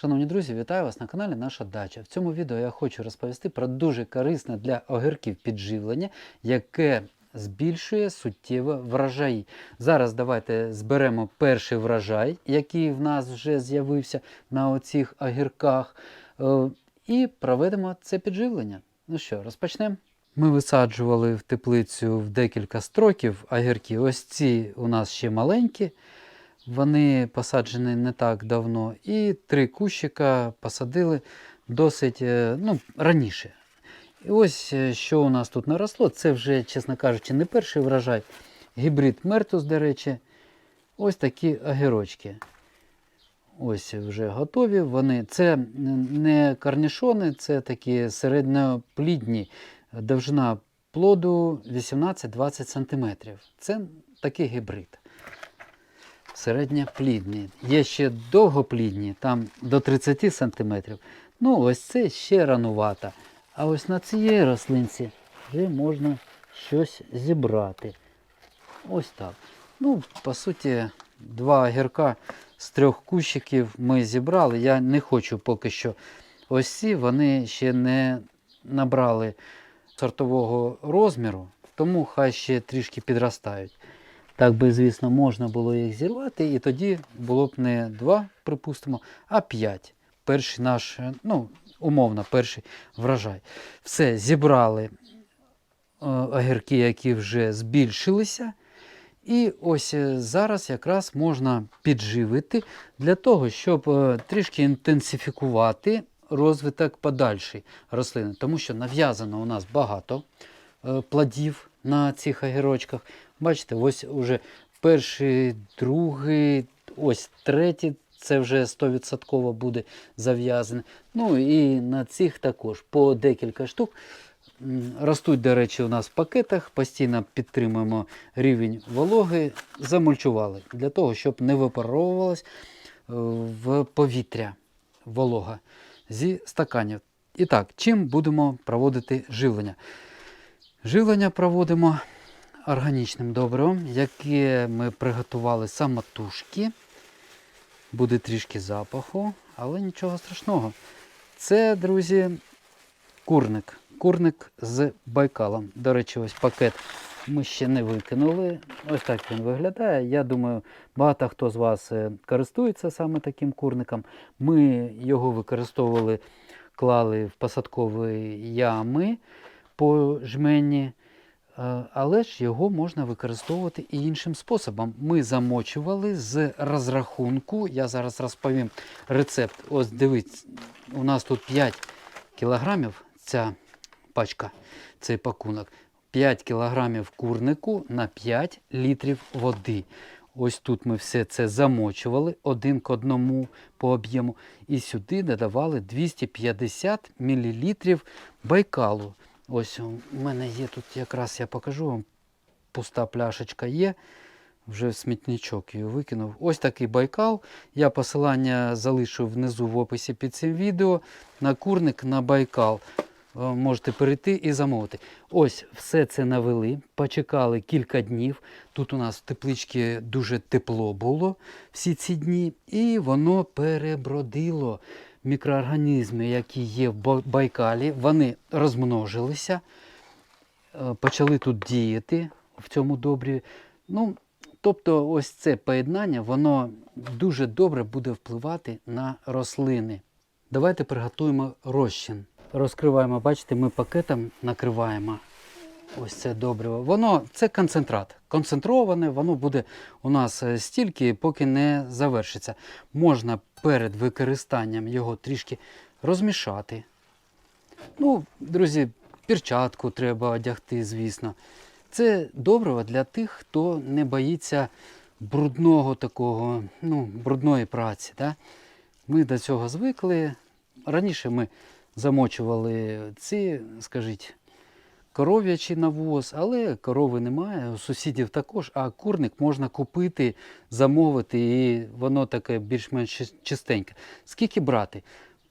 Шановні друзі, вітаю вас на каналі Наша Дача. В цьому відео я хочу розповісти про дуже корисне для огірків підживлення, яке збільшує суттєво врожаї. Зараз давайте зберемо перший врожай, який в нас вже з'явився на оцих огірках, е, і проведемо це підживлення. Ну що, розпочнемо? Ми висаджували в теплицю в декілька строків огірки. Ось ці у нас ще маленькі. Вони посаджені не так давно, і три кущика посадили досить е, ну, раніше. І ось е, що у нас тут наросло, це вже, чесно кажучи, не перший врожай. Гібрид Мертус, до речі, ось такі огірочки. Ось вже готові. Вони це не карнішони, це такі середньоплідні. Довжина плоду 18-20 см. Це такий гібрид середньоплідні. Є ще довгоплідні, там до 30 см. Ну, ось це ще ранувато. А ось на цієї рослинці вже можна щось зібрати. Ось так. Ну, по суті, два огірка з трьох кущиків ми зібрали. Я не хочу поки що. Ось ці вони ще не набрали сортового розміру, тому хай ще трішки підростають. Так би, звісно, можна було їх зірвати, і тоді було б не два, припустимо, а п'ять. Перший наш, е, ну, умовно, перший врожай. Все, зібрали е, огірки, які вже збільшилися. І ось е, зараз якраз можна підживити для того, щоб трішки інтенсифікувати розвиток подальший рослини. Тому що нав'язано у нас багато плодів на цих огірочках. Бачите, ось уже перший, другий, ось третій, це вже 100% буде зав'язане. Ну і на цих також по декілька штук. Ростуть, до речі, у нас в пакетах, постійно підтримуємо рівень вологи, замульчували для того, щоб не випаровувалась е, в повітря волога зі стаканів. І так, чим будемо проводити живлення? Живлення проводимо органічним добривом, яке ми приготували самотужки. Буде трішки запаху, але нічого страшного. Це, друзі, курник. Курник з байкалом. До речі, ось пакет ми ще не викинули. Ось так він виглядає. Я думаю, багато хто з вас е, користується саме таким курником. Ми його використовували, клали в посадкові ями по жмені. Е, Але ж його можна використовувати і іншим способом. Ми замочували з розрахунку. Я зараз розповім рецепт. Ось дивіться, у нас тут 5 кілограмів ця пачка, цей пакунок. 5 кілограмів курнику на 5 літрів води. Ось тут ми все це замочували один к одному по об'єму. І сюди додавали 250 мл байкалу. Ось у мене є тут якраз я покажу вам. Пуста пляшечка є. Вже смітничок її викинув. Ось такий байкал. Я посилання залишу внизу в описі під цим відео. На курник на байкал. Е, Можете перейти і замовити. Ось все це навели, почекали кілька днів. Тут у нас в тепличці дуже тепло було всі ці дні, і воно перебродило мікроорганізми, які є в Байкалі, вони розмножилися, е, почали тут діяти в цьому добрі. Ну, тобто, ось це поєднання, воно дуже добре буде впливати на рослини. Давайте приготуємо розчин. Розкриваємо, бачите, ми пакетом накриваємо ось це добриво. Воно це концентрат. Концентроване, воно буде у нас е, стільки, поки не завершиться. Можна перед використанням його трішки розмішати. Ну, друзі, перчатку треба одягти, звісно. Це добриво для тих, хто не боїться брудного такого, ну, брудної праці. Да? Ми до цього звикли. Раніше ми замочували ці, скажіть, коров'ячий навоз, але корови немає, у сусідів також, а курник можна купити, замовити, і воно таке більш-менш чистеньке. Скільки брати?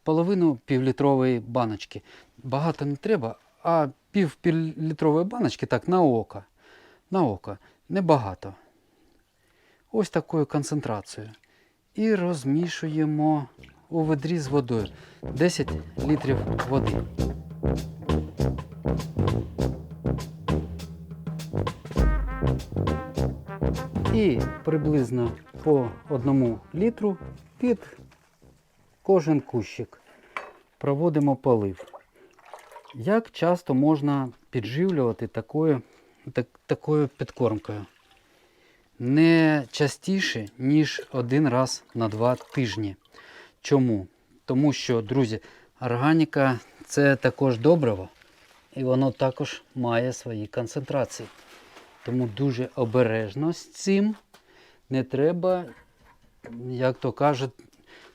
Половину півлітрової баночки. Багато не треба, а пів півлітрової баночки так на око. На око. Небагато. Ось такою концентрацією. І розмішуємо у ведрі з водою. 10 літрів води. І приблизно по одному літру під кожен кущик проводимо полив. Як часто можна підживлювати такою, так, такою підкормкою? Не частіше, ніж один раз на два тижні. Чому? Тому що, друзі, органіка це також добриво, і воно також має свої концентрації. Тому дуже обережно з цим не треба, як то кажуть,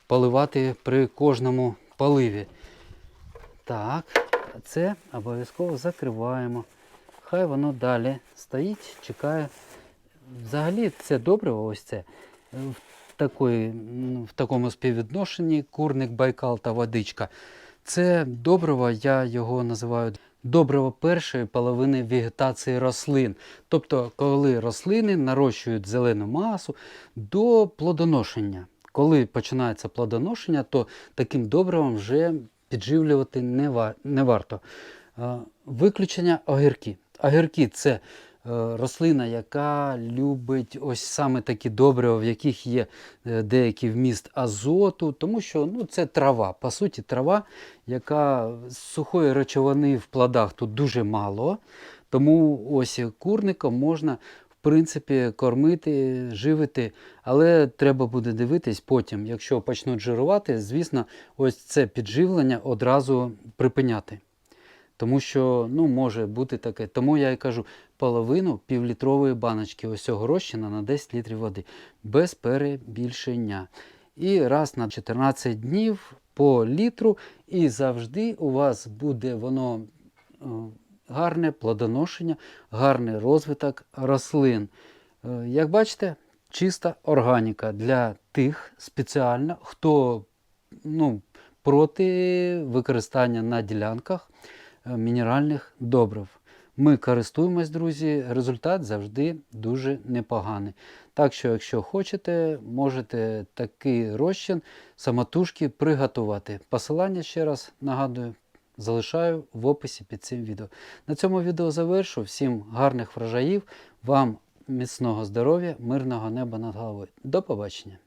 поливати при кожному поливі. Так, це обов'язково закриваємо. Хай воно далі стоїть, чекає. Взагалі це добриво, ось це. В, такої, в такому співвідношенні курник, байкал та водичка. Це добриво, я його називаю добриво першої половини вегетації рослин. Тобто, коли рослини нарощують зелену масу до плодоношення. Коли починається плодоношення, то таким добривом вже підживлювати не, варто. Виключення огірки. Огірки це рослина, яка любить ось саме такі добрива, в яких є е, деякий вміст азоту, тому що ну, це трава. По суті, трава, яка з сухої речовини в плодах тут дуже мало. Тому ось курником можна в принципі кормити, живити, але треба буде дивитись потім, якщо почнуть жирувати, звісно, ось це підживлення одразу припиняти. Тому що ну, може бути таке. Тому я і кажу половину півлітрової баночки ось цього розчина на 10 літрів води без перебільшення. І раз на 14 днів по літру, і завжди у вас буде воно е, гарне плодоношення, гарний розвиток рослин. Е, Як бачите, чиста органіка для тих спеціально, хто ну, проти використання на ділянках мінеральних добрив. Ми користуємось, друзі, результат завжди дуже непоганий. Так що, якщо хочете, можете такий розчин самотужки приготувати. Посилання ще раз нагадую, залишаю в описі під цим відео. На цьому відео завершу. Всім гарних врожаїв, вам міцного здоров'я, мирного неба над головою. До побачення!